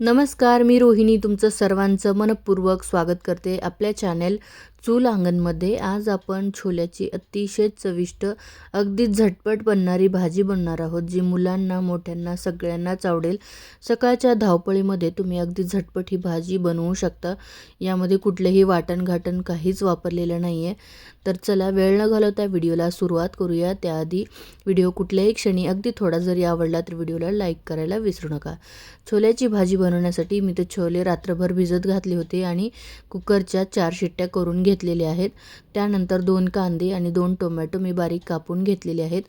नमस्कार मी रोहिणी. तुमचं सर्वांचं मनपूर्वक स्वागत करते आपल्या चॅनेल चूल अंगणमध्ये आज आपण छोल्याची अतिशय चविष्ट अगदी झटपट बनणारी भाजी बनणार आहोत जी मुलांना मोठ्यांना सगळ्यांनाच आवडेल सकाळच्या धावपळीमध्ये तुम्ही अगदी झटपट ही भाजी बनवू शकता. यामध्ये कुठलंही वाटण घाटण काहीच वापरलेलं नाही आहे तर चला वेळ न घालवता व्हिडिओला सुरुवात करूया. त्याआधी व्हिडिओ कुठल्याही क्षणी अगदी थोडा जरी आवडला तर व्हिडिओला लाईक करायला विसरू नका. छोल्याची भाजी बनवण्यासाठी मी ते छोले रात्रभर भिजत घातले होते आणि कुकरच्या चार शिट्ट्या करून घे घेतलेले आहेत. त्यानंतर दोन कांदे आणि दोन टोमॅटो मी बारीक कापून घेतलेले आहेत.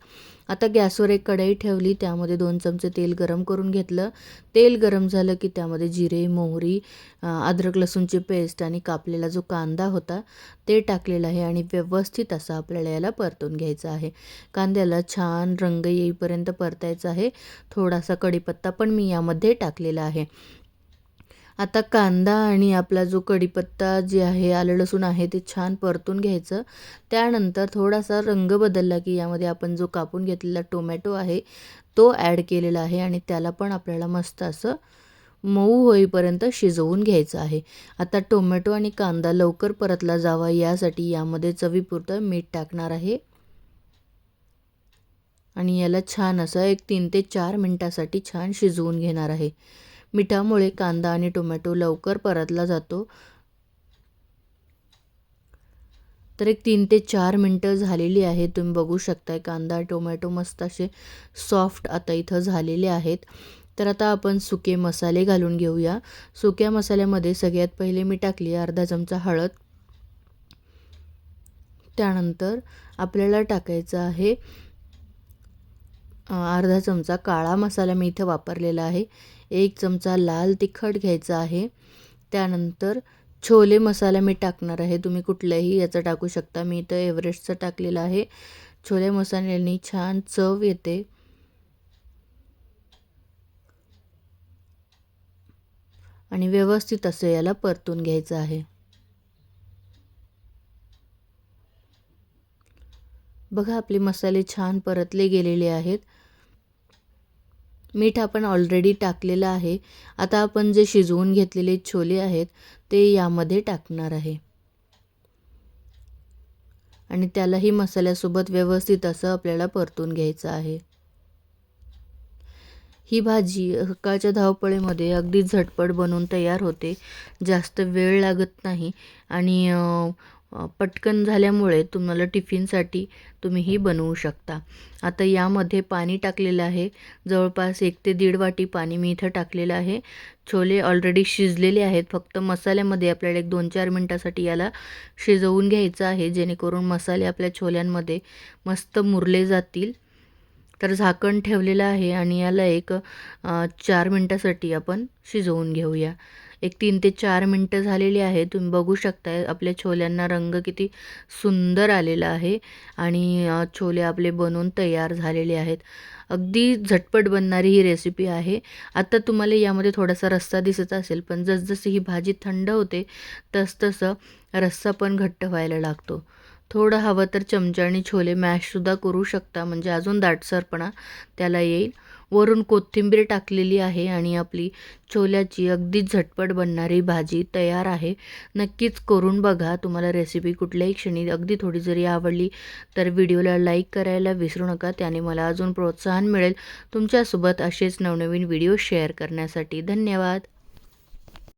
आता गॅसवर एक कढई ठेवली. त्यामध्ये दोन चमचे तेल गरम करून घेतलं. तेल गरम झालं की त्यामध्ये जिरे मोहरी अद्रक लसूणची पेस्ट आणि कापलेला जो कांदा होता ते टाकलेला आहे आणि व्यवस्थित असा आपल्याला याला परतून घ्यायचं आहे. कांद्याला छान रंग येईपर्यंत परतायचा आहे. थोडासा कढीपत्ता पण मी यामध्ये टाकलेला आहे. आता कांदा आणि आपला जो कढीपत्ता जे आहे आलं लसूण आहे ते छान परतून घ्यायचं. त्यानंतर थोडासा रंग बदलला की यामध्ये आपण जो कापून घेतलेला टोमॅटो आहे तो ॲड केलेला आहे आणि त्याला पण आपल्याला मस्त असं मऊ होईपर्यंत शिजवून घ्यायचं आहे. आता टोमॅटो आणि कांदा लवकर परतला जावा यासाठी यामध्ये चवीपुरतं मीठ टाकणार आहे. आणि याला छान असं एक तीन ते चार मिनटासाठी छान शिजवून घेणार आहे. मिठामुळे कांदा आणि टोमॅटो लवकर परतला जातो. तर एक तीन ते चार मिनटं झालेली आहे तुम्ही बघू शकताय कांदा टोमॅटो मस्त असे सॉफ्ट आता इथं झालेले आहेत. तर आता आपण सुके मसाले घालून घेऊया. सुक्या मसाल्यामध्ये सगळ्यात पहिले मी टाकली अर्धा चमचा हळद. त्यानंतर आपल्याला टाकायचं आहे अर्धा चमचा काळा मसाला मी इथं वापरलेला आहे. एक चमचा लाल तिखट घ्यायचा आहे. त्यानंतर छोले मसाला मी टाकणार आहे. तुम्ही कुठल्याही याचं टाकू शकता. मी इथं एव्हरेस्टचं टाकलेलं आहे. छोले मसाल्याने छान चव येते. आणि व्यवस्थित असं याला परतून घ्यायचं आहे. बघा आपले मसाले छान परतले गेलेले आहेत. मीठ आपण ऑलरेडी टाकलेलं आहे. आता आपण जे शिजवून घेतलेले छोले आहेत ते यामध्ये टाकणार आहे. आणि त्यालाही मसाल्यासोबत व्यवस्थित असं आपल्याला परतून घ्यायचं आहे. ही भाजी सकाळच्या धावपळीमध्ये अगदी झटपट बनवून तयार होते. जास्त वेळ लागत नाही. आणि पटकन झाल्यामुळे तुम्हाला टिफिनसाठी तुम्ही ही बनवू शकता. आता यामध्ये पाणी टाकलेलं आहे. जवळपास एक ते दीड वाटी पाणी मी इथं टाकलेलं आहे. छोले ऑलरेडी शिजलेले आहेत. फक्त मसाल्यामध्ये आपल्याला एक दोन चार मिनटासाठी याला शिजवून घ्यायचं आहे. जेणेकरून मसाले आपल्या छोल्यांमध्ये मस्त मुरले जातील. तर झाकण ठेवलेलं आहे आणि याला एक चार मिनटासाठी आपण शिजवून घेऊया. एक तीन ते चार मिनटं झालेली आहे. तुम्ही बघू शकताय आपल्या छोल्यांना रंग किती सुंदर आलेला आहे आणि छोले आपले बनवून तयार झालेले आहेत. अगदी झटपट बनणारी ही रेसिपी आहे. आता तुम्हाला यामध्ये थोडासा रस्सा दिसत असेल पण जसजशी ही भाजी थंड होते तसतसं रस्सा पण घट्ट व्हायला लागतो. थोडं हवं तर चमच्याने छोले मॅशसुद्धा करू शकता. म्हणजे अजून दाटसरपणा त्याला येईल. वरून कोथिंबीर टाकलेली आहे आणि आपली छोल्याची अगदी झटपट बनणारी भाजी तयार आहे. नक्कीच करून बघा. तुम्हाला रेसिपी कुठल्याही क्षणी अगदी थोडी जरी आवडली तर व्हिडिओला लाईक करायला विसरू नका. त्याने मला अजून प्रोत्साहन मिळेल. तुमच्यासोबत असेच नवनवीन व्हिडिओ शेअर करण्यासाठी धन्यवाद.